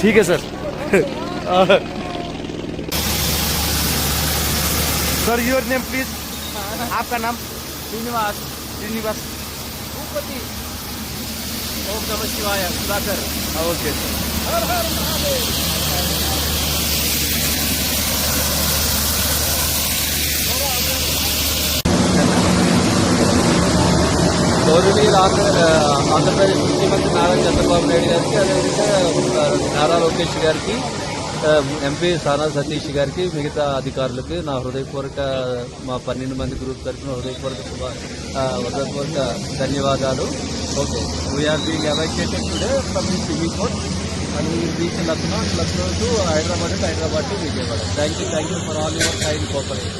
ठीक है sir. Sir your name please आपका नाम? श्रीनिवास। श्रीनिवास। भूपति। ओम नमः शिवाय सुधाकर। Okay sir. हर हर महादेव। గౌరవనీయులు ఆంధ్ర ఆంధ్రప్రదేశ్ ముఖ్యమంత్రి నారా చంద్రబాబు నాయుడు గారికి అదేవిధంగా నారా లోకేష్ గారికి ఎంపీ సానా సతీష్ గారికి మిగతా అధికారులకి నా హృదయపూర్వక మా పన్నెండు మంది గ్రూప్ తరఫున హృదయపూర్వక హృదయపూర్వక ధన్యవాదాలు. Okay. We're being evacuated today from the swimming court and we reach Lucknow Lucknow to Hyderabad Hyderabad to Vijayawada thank you thank you for all your time cooperation